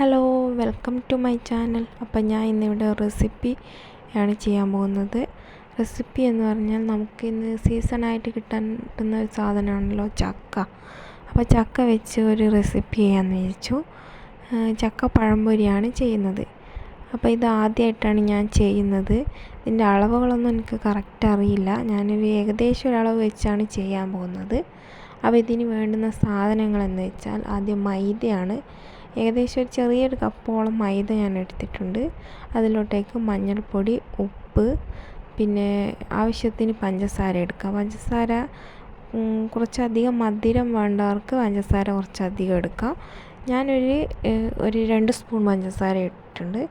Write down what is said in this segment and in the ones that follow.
Hello welcome to my channel. അപ്പം ഞാൻ ഇന്നിവിടെ റെസിപ്പി ആണ് ചെയ്യാൻ പോകുന്നത്. റെസിപ്പി എന്ന് പറഞ്ഞാൽ നമുക്ക് ഇന്ന് സീസണായിട്ട് കിട്ടാൻ കിട്ടുന്ന ഒരു സാധനമാണല്ലോ ചക്ക. അപ്പോൾ ചക്ക വെച്ച് ഒരു റെസിപ്പി ചെയ്യാമെന്ന് വിചാരിച്ചു. ചക്ക പഴംപൊരിയാണ് ചെയ്യുന്നത്. അപ്പോൾ ഇത് ആദ്യമായിട്ടാണ് ഞാൻ ചെയ്യുന്നത്. ഇതിന്റെ അളവുകളൊന്നും എനിക്ക് കറക്റ്റ് അറിയില്ല. ഞാനൊരു ഏകദേശം ഒരളവ് വെച്ചാണ് ചെയ്യാൻ പോകുന്നത്. അപ്പോൾ ഇതിന് വേണ്ടുന്ന സാധനങ്ങൾ എന്ന് വെച്ചാൽ ആദ്യം മൈദയാണ്. ഏകദേശം ഒരു ചെറിയൊരു കപ്പോളം മൈദ ഞാൻ എടുത്തിട്ടുണ്ട്. അതിലോട്ടേക്ക് മഞ്ഞൾപ്പൊടി ഉപ്പ് പിന്നെ ആവശ്യത്തിന് പഞ്ചസാര എടുക്കുക പഞ്ചസാര കുറച്ചധികം മധുരം വേണ്ടവർക്ക് പഞ്ചസാര കുറച്ചധികം എടുക്കാം. ഞാനൊരു ഒരു രണ്ട് സ്പൂൺ പഞ്ചസാര ഇട്ടിട്ടുണ്ട്.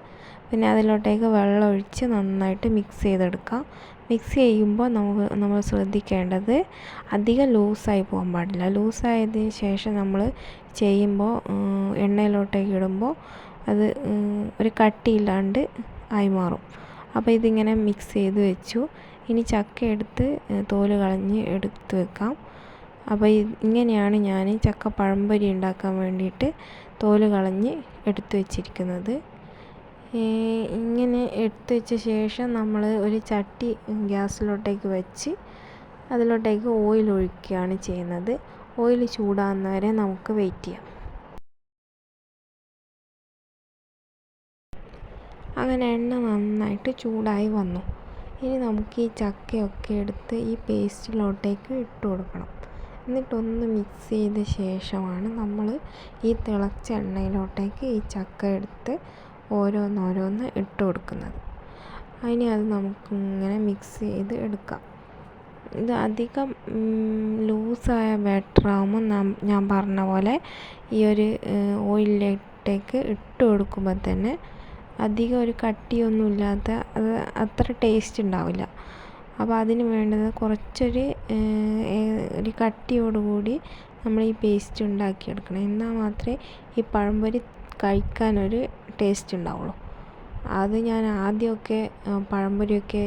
പിന്നെ അതിലോട്ടേക്ക് വെള്ളം ഒഴിച്ച് നന്നായിട്ട് മിക്സ് ചെയ്തെടുക്കാം. മിക്സ് ചെയ്യുമ്പോൾ നമുക്ക് നമ്മൾ ശ്രദ്ധിക്കേണ്ടത് അധികം ലൂസായി പോകാൻ പാടില്ല. ലൂസായതിന് ശേഷം നമ്മൾ ചെയ്യുമ്പോൾ എണ്ണയിലോട്ടേക്ക് ഇടുമ്പോൾ അത് ഒരു കട്ടിയില്ലാണ്ട് ആയി മാറും. അപ്പോൾ ഇതിങ്ങനെ മിക്സ് ചെയ്ത് വെച്ചു. ഇനി ചക്ക എടുത്ത് തോൽ കളഞ്ഞ് എടുത്ത് വെക്കാം. അപ്പോൾ ഇങ്ങനെയാണ് ഞാൻ ചക്ക പഴംപൊരി ഉണ്ടാക്കാൻ വേണ്ടിയിട്ട് തോൽ കളഞ്ഞ് എടുത്തു വെച്ചിരിക്കുന്നത്. ഇങ്ങനെ എടുത്തു വെച്ച ശേഷം നമ്മൾ ഒരു ചട്ടി ഗ്യാസിലോട്ടേക്ക് വെച്ച് അതിലോട്ടേക്ക് ഓയിൽ ഒഴിക്കുകയാണ് ചെയ്യുന്നത്. ഓയിൽ ചൂടാകുന്നവരെ നമുക്ക് വെയിറ്റ് ചെയ്യാം. അങ്ങനെ എണ്ണ നന്നായിട്ട് ചൂടായി വന്നു. ഇനി നമുക്ക് ഈ ചക്കയൊക്കെ എടുത്ത് ഈ പേസ്റ്റിലോട്ടേക്ക് ഇട്ട് കൊടുക്കണം. എന്നിട്ടൊന്ന് മിക്സ് ചെയ്ത ശേഷമാണ് നമ്മൾ ഈ തിളച്ച എണ്ണയിലോട്ടേക്ക് ഈ ചക്ക എടുത്ത് ഓരോന്നോരോന്ന് ഇട്ട് കൊടുക്കുന്നത്. അതിന് അത് നമുക്കിങ്ങനെ മിക്സ് ചെയ്ത് എടുക്കാം. ഇത് അധികം ലൂസായ ബാറ്ററാകുമ്പോൾ ഞാൻ പറഞ്ഞ പോലെ ഈ ഒരു ഓയിലിലേക്ക് ഇട്ട് കൊടുക്കുമ്പോൾ തന്നെ അധികം ഒരു കട്ടിയൊന്നുമില്ലാത്ത അത് അത്ര ടേസ്റ്റ് ഉണ്ടാവില്ല. അപ്പോൾ അതിന് വേണ്ടത് കുറച്ചൊരു ഒരു കട്ടിയോടുകൂടി നമ്മൾ ഈ പേസ്റ്റ് ഉണ്ടാക്കിയെടുക്കണം. എന്നാൽ മാത്രമേ ഈ പഴംപൊരി കഴിക്കാനൊരു ടേസ്റ്റ് ഉണ്ടാവുള്ളൂ. അത് ഞാൻ ആദ്യമൊക്കെ പഴംപൊരിയൊക്കെ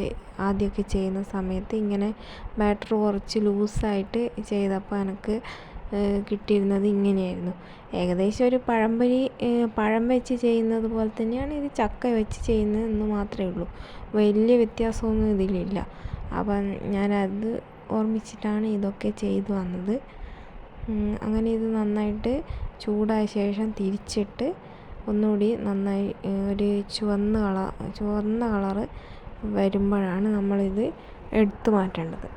ആദ്യമൊക്കെ ചെയ്യുന്ന സമയത്ത് ഇങ്ങനെ ബാറ്റർ കുറച്ച് ലൂസായിട്ട് ചെയ്തപ്പോൾ എനിക്ക് കിട്ടിയിരുന്നത് ഇങ്ങനെയായിരുന്നു. ഏകദേശം ഒരു പഴംപൊരി പഴം വെച്ച് ചെയ്യുന്നത് പോലെ തന്നെയാണ് ഇത് ചക്ക വെച്ച് ചെയ്യുന്നത് എന്ന് മാത്രമേ ഉള്ളൂ. വലിയ വ്യത്യാസമൊന്നും ഇതിലില്ല. അപ്പം ഞാനത് ഓർമ്മിച്ചിട്ടാണ് ഇതൊക്കെ ചെയ്തു വന്നത്. അങ്ങനെ ഇത് നന്നായിട്ട് ചൂടായ ശേഷം തിരിച്ചിട്ട് ഒന്നുകൂടി നന്നായി ഒരു ചുവന്ന കളർ ചുവന്ന കളറ് വരുമ്പോഴാണ് നമ്മളിത് എടുത്തു മാറ്റേണ്ടത്.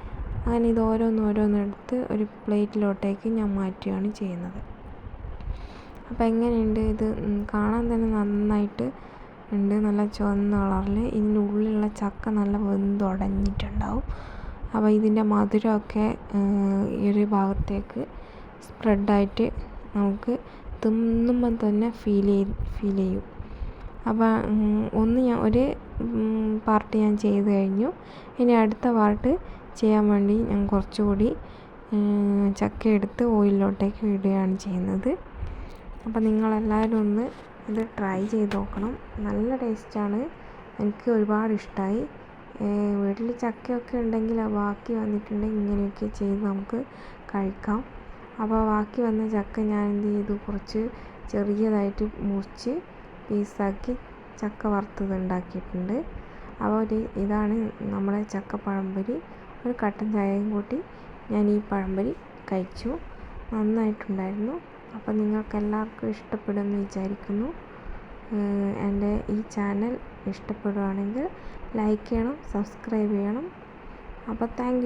അങ്ങനെ ഇത് ഓരോന്ന് എടുത്ത് ഒരു പ്ലേറ്റിലോട്ടേക്ക് ഞാൻ മാറ്റുകയാണ് ചെയ്യുന്നത്. അപ്പോൾ എങ്ങനെയുണ്ട് ഇത്? കാണാൻ തന്നെ നന്നായിട്ട് ഉണ്ട്. നല്ല ചുവന്ന കളറിൽ ഉള്ളിലുള്ള ചക്ക നല്ല വെന്തുടഞ്ഞിട്ടുണ്ടാവും അപ്പോൾ ഇതിന്റെ മധുരമൊക്കെ ഈ ഒരു ഭാഗത്തേക്ക് സ്പ്രെഡായിട്ട് നമുക്ക് തിന്നുമ്പം തന്നെ ഫീൽ ചെയ്യും ഫീൽ ചെയ്യും. അപ്പോൾ ഒന്ന് ഞാൻ ഒരു പാർട്ട് ഞാൻ ചെയ്ത് കഴിഞ്ഞു. ഇനി അടുത്ത പാർട്ട് ചെയ്യാൻ വേണ്ടി ഞാൻ കുറച്ചുകൂടി ചക്ക എടുത്ത് ഓയിലിലോട്ടേക്ക് ഇടുകയാണ് ചെയ്യുന്നത്. അപ്പോൾ നിങ്ങളെല്ലാവരും ഒന്ന് ഇത് ട്രൈ ചെയ്ത് നോക്കണം. നല്ല ടേസ്റ്റാണ്. എനിക്ക് ഒരുപാട് ഇഷ്ടമായി വീട്ടിൽ ചക്കയൊക്കെ ഉണ്ടെങ്കിൽ ബാക്കി വന്നിട്ടുണ്ടെങ്കിൽ ഇങ്ങനെയൊക്കെ ചെയ്ത് നമുക്ക് കഴിക്കാം. അപ്പോൾ ബാക്കി വന്ന ചക്ക ഞാൻ എന്ത് ചെയ്തു? കുറച്ച് ചെറിയതായിട്ട് മുറിച്ച് പീസാക്കി ചക്ക വറുത്തത് ഉണ്ടാക്കിയിട്ടുണ്ട്. അപ്പോൾ ഒരു ഇതാണ് നമ്മുടെ ചക്ക പഴംപൊരി. ഒരു കട്ടൻ ചായയും കൂട്ടി ഞാൻ ഈ പഴംപൊരി കഴിച്ചു. നന്നായിട്ടുണ്ടായിരുന്നു. അപ്പോൾ നിങ്ങൾക്കെല്ലാവർക്കും ഇഷ്ടപ്പെടുമെന്ന് വിചാരിക്കുന്നു. എന്റെ ഈ ചാനൽ ഇഷ്ടപ്പെടുകയാണെങ്കിൽ ലൈക്ക് ചെയ്യണം സബ്സ്ക്രൈബ് ചെയ്യണം. അപ്പോൾ താങ്ക്